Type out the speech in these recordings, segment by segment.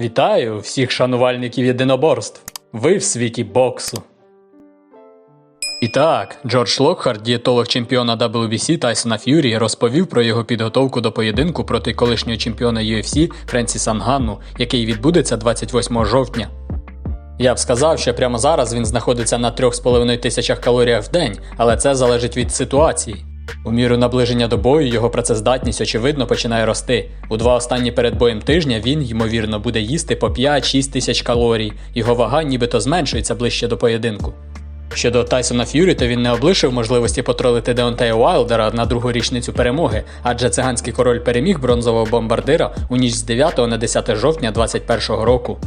Вітаю всіх шанувальників єдиноборств. Ви в світі боксу. І так, Джордж Локхарт, дієтолог чемпіона WBC Тайсона Ф'юрі, розповів про його підготовку до поєдинку проти колишнього чемпіона UFC Френсіса Нганну, який відбудеться 28 жовтня. Я б сказав, що прямо зараз він знаходиться на 3,5 тисячах калоріях в день, але це залежить від ситуації. У міру наближення до бою його працездатність, очевидно, починає рости. У два останні перед боєм тижня він, ймовірно, буде їсти по 5-6 тисяч калорій, його вага нібито зменшується ближче до поєдинку. Щодо Тайсона Ф'юрі, то він не облишив можливості потролити Деонтея Уайлдера на другу річницю перемоги, адже циганський король переміг бронзового бомбардира у ніч з 9 на 10 жовтня 2021 року.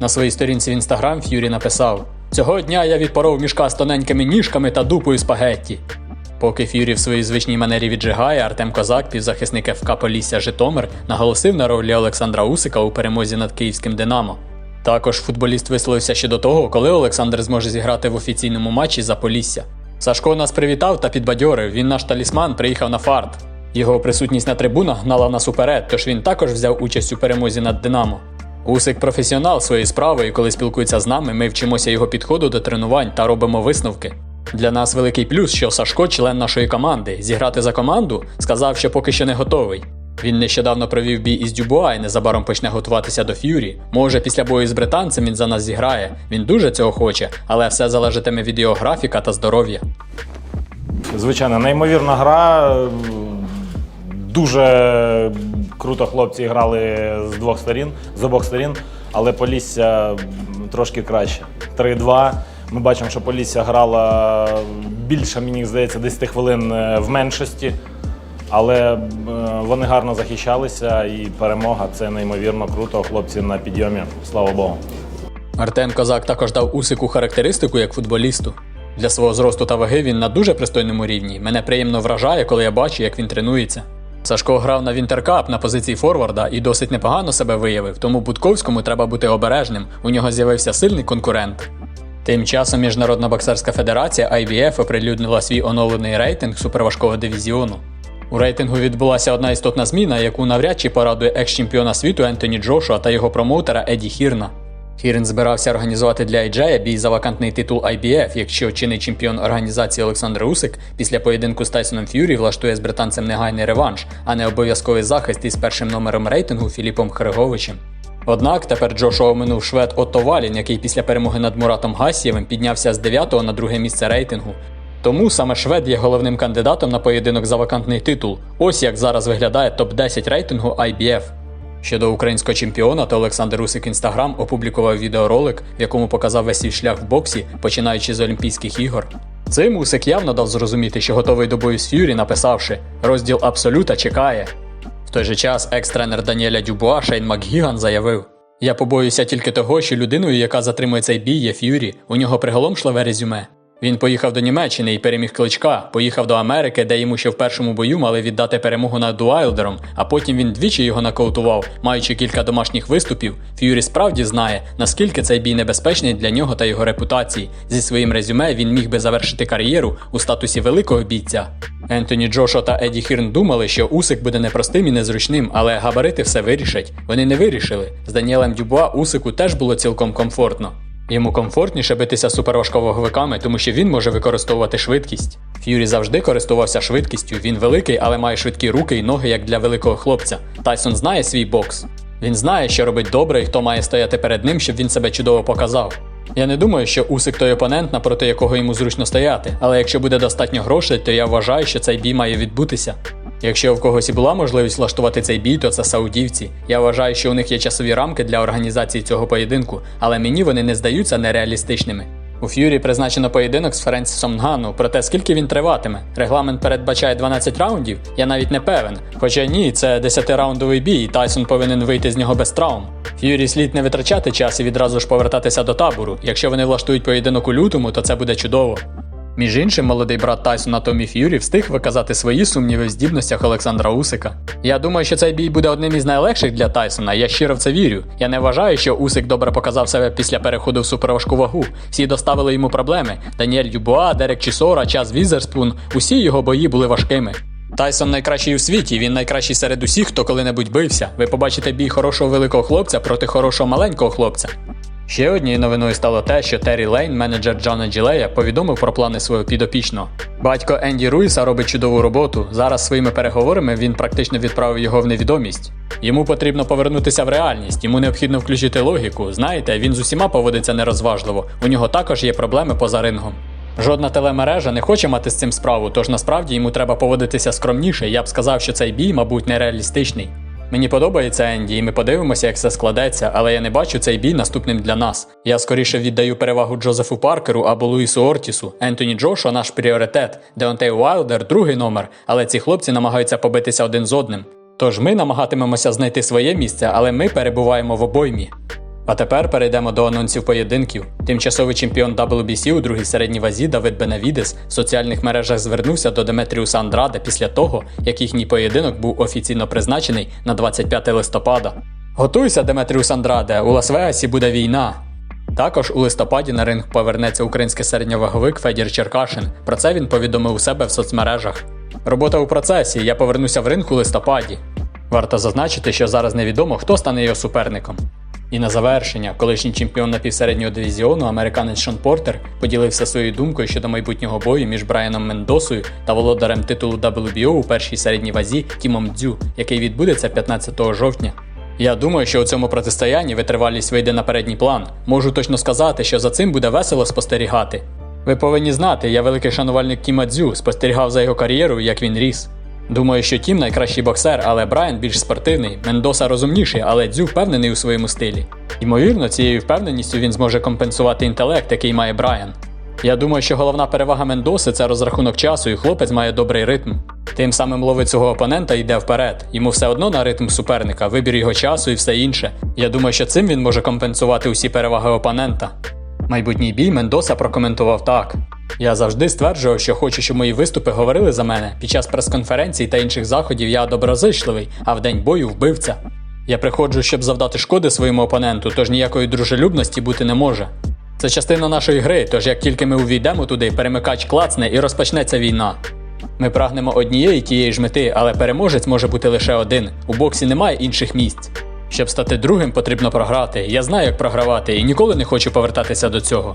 На своїй сторінці в інстаграм Ф'юрі написав: Цього дня я відпоров мішка з тоненькими ніжками та дупою спагетті. Поки Ф'юрі в своїй звичній манері віджигає, Артем Козак, півзахисник ФК Полісся Житомир, наголосив на ролі Олександра Усика у перемозі над київським Динамо. Також футболіст висловився щодо того, коли Олександр зможе зіграти в офіційному матчі за Полісся. Сашко нас привітав та підбадьорив. Він наш талісман приїхав на фарт. Його присутність на трибунах гнала нас уперед, тож він також взяв участь у перемозі над Динамо. Усик професіонал своєї справи, і коли спілкується з нами, ми вчимося його підходу до тренувань та робимо висновки. Для нас великий плюс, що Сашко, член нашої команди, зіграти за команду, сказав, що поки що не готовий. Він нещодавно провів бій із Дюбуа і незабаром почне готуватися до Ф'юрі. Може, після бою з британцем він за нас зіграє. Він дуже цього хоче, але все залежатиме від його графіка та здоров'я. Звичайно, неймовірна гра. Дуже круто хлопці грали з двох сторін, з обох сторін, але Полісся трошки краще. 3-2. Ми бачимо, що Полісся грала більше, мені здається, 10 хвилин е, в меншості. Але е, вони гарно захищалися і перемога це неймовірно круто. Хлопці на підйомі. Слава Богу. Артем Козак також дав Усику характеристику як футболісту. Для свого зросту та ваги він на дуже пристойному рівні. Мене приємно вражає, коли я бачу, як він тренується. Сашко грав на Вінтеркап на позиції форварда і досить непогано себе виявив, тому Будковському треба бути обережним. У нього з'явився сильний конкурент. Тим часом Міжнародна боксерська федерація IBF оприлюднила свій оновлений рейтинг суперважкого дивізіону. У рейтингу відбулася одна істотна зміна, яку навряд чи порадує екс-чемпіона світу Ентоні Джошуа та його промоутера Еді Хірна. Хірн збирався організувати для Айджея бій за вакантний титул IBF, якщо чинний чемпіон організації Олександр Усик після поєдинку з Тайсоном Ф'юрі влаштує з британцем негайний реванш, а не обов'язковий захист із першим номером рейтингу Філіпом Хриговичем. Однак тепер Джошуа оминув швед Отто Валін, який після перемоги над Муратом Гасієвим піднявся з 9 на друге місце рейтингу. Тому саме швед є головним кандидатом на поєдинок за вакантний титул. Ось як зараз виглядає топ-10 рейтингу IBF. Щодо українського чемпіона, то Олександр Усик Інстаграм опублікував відеоролик, в якому показав весь свій шлях в боксі, починаючи з Олімпійських ігор. Цим Усик явно дав зрозуміти, що готовий до бою з Ф'юрі, написавши розділ Абсолюта чекає. Той же час екс-тренер Даніеля Дюбуа Шейн Макгіган заявив: Я побоюся тільки того, що людиною, яка затримує цей бій, є Ф'юрі, у нього приголомшливе резюме. Він поїхав до Німеччини і переміг кличка, поїхав до Америки, де йому ще в першому бою мали віддати перемогу над Дуайлдером, а потім він двічі його нокаутував, маючи кілька домашніх виступів. Ф'юрі справді знає, наскільки цей бій небезпечний для нього та його репутації. Зі своїм резюме він міг би завершити кар'єру у статусі великого бійця. Ентоні Джошо та Еді Хірн думали, що Усик буде непростим і незручним, але габарити все вирішать. Вони не вирішили. З Даніелем Дюбуа Усику теж було цілком комфортно. Йому комфортніше битися суперважковаговиками, тому що він може використовувати швидкість. Ф'юрі завжди користувався швидкістю. Він великий, але має швидкі руки і ноги, як для великого хлопця. Тайсон знає свій бокс. Він знає, що робить добре і хто має стояти перед ним, щоб він себе чудово показав. Я не думаю, що Усик той опонент, напроти якого йому зручно стояти, але якщо буде достатньо грошей, то я вважаю, що цей бій має відбутися. Якщо в когось і була можливість влаштувати цей бій, то це саудівці. Я вважаю, що у них є часові рамки для організації цього поєдинку, але мені вони не здаються нереалістичними. У Ф'юрі призначено поєдинок з Ференсісом Нгану, проте скільки він триватиме. Регламент передбачає 12 раундів, я навіть не певен. Хоча ні, це 10-раундовий бій, і Тайсон повинен вийти з нього без травм. Ф'юрі слід не витрачати час і відразу ж повертатися до табору. Якщо вони влаштують поєдинок у лютому, то це буде чудово. Між іншим, молодий брат Тайсона Томі Ф'юрі встиг виказати свої сумніви в здібностях Олександра Усика. Я думаю, що цей бій буде одним із найлегших для Тайсона. Я щиро в це вірю. Я не вважаю, що Усик добре показав себе після переходу в суперважку вагу. Всі доставили йому проблеми. Даніель Дюбуа, Дерек Чісора, Час Візерспун. Усі його бої були важкими. Тайсон найкращий у світі, він найкращий серед усіх, хто коли-небудь бився. Ви побачите бій хорошого великого хлопця проти хорошого маленького хлопця. Ще однією новиною стало те, що Террі Лейн, менеджер Джона Джилея, повідомив про плани свого підопічного. Батько Енді Руїса робить чудову роботу. Зараз своїми переговорами він практично відправив його в невідомість. Йому потрібно повернутися в реальність, йому необхідно включити логіку. Знаєте, він з усіма поводиться нерозважливо. У нього також є проблеми поза рингом. Жодна телемережа не хоче мати з цим справу, тож насправді йому треба поводитися скромніше. Я б сказав, що цей бій, мабуть, нереалістичний. Мені подобається Енді, і ми подивимося, як все складеться, але я не бачу цей бій наступним для нас. Я скоріше віддаю перевагу Джозефу Паркеру або Луїсу Ортісу. Ентоні Джошуа наш пріоритет, Деонтей Уайлдер другий номер, але ці хлопці намагаються побитися один з одним. Тож ми намагатимемося знайти своє місце, але ми перебуваємо в обоймі. А тепер перейдемо до анонсів поєдинків. Тимчасовий чемпіон WBC у другій середній вазі Давид Бенавідес в соціальних мережах звернувся до Деметріуса Андраде після того, як їхній поєдинок був офіційно призначений на 25 листопада. Готуйся, Деметріус Андраде, у Лас-Вегасі буде війна. Також у листопаді на ринг повернеться український середньоваговик Федір Черкашин. Про це він повідомив у себе в соцмережах. Робота у процесі. Я повернуся в ринг у листопаді. Варто зазначити, що зараз невідомо, хто стане його суперником. І на завершення, колишній чемпіон напівсереднього дивізіону, американець Шон Портер, поділився своєю думкою щодо майбутнього бою між Брайаном Мендосою та володарем титулу WBO у першій середній вазі Тімом Дзю, який відбудеться 15 жовтня. Я думаю, що у цьому протистоянні витривалість вийде на передній план. Можу точно сказати, що за цим буде весело спостерігати. Ви повинні знати, я великий шанувальник Тіма Дзю, спостерігав за його кар'єрою, як він ріс. Думаю, що Тім найкращий боксер, але Брайан більш спортивний, Мендоса розумніший, але Дзю впевнений у своєму стилі. Ймовірно, цією впевненістю він зможе компенсувати інтелект, який має Брайан. Я думаю, що головна перевага Мендоси це розрахунок часу, і хлопець має добрий ритм. Тим самим ловить свого опонента і йде вперед. Йому все одно на ритм суперника, вибір його часу і все інше. Я думаю, що цим він може компенсувати усі переваги опонента. Майбутній бій Мендоса прокоментував так: Я завжди стверджував, що хочу, щоб мої виступи говорили за мене. Під час прес-конференцій та інших заходів я доброзичливий, а в день бою вбивця. Я приходжу, щоб завдати шкоди своєму опоненту, тож ніякої дружелюбності бути не може. Це частина нашої гри, тож як тільки ми увійдемо туди, перемикач клацне і розпочнеться війна. Ми прагнемо однієї тієї ж мети, але переможець може бути лише один. У боксі немає інших місць. Щоб стати другим, потрібно програти. Я знаю, як програвати, і ніколи не хочу повертатися до цього.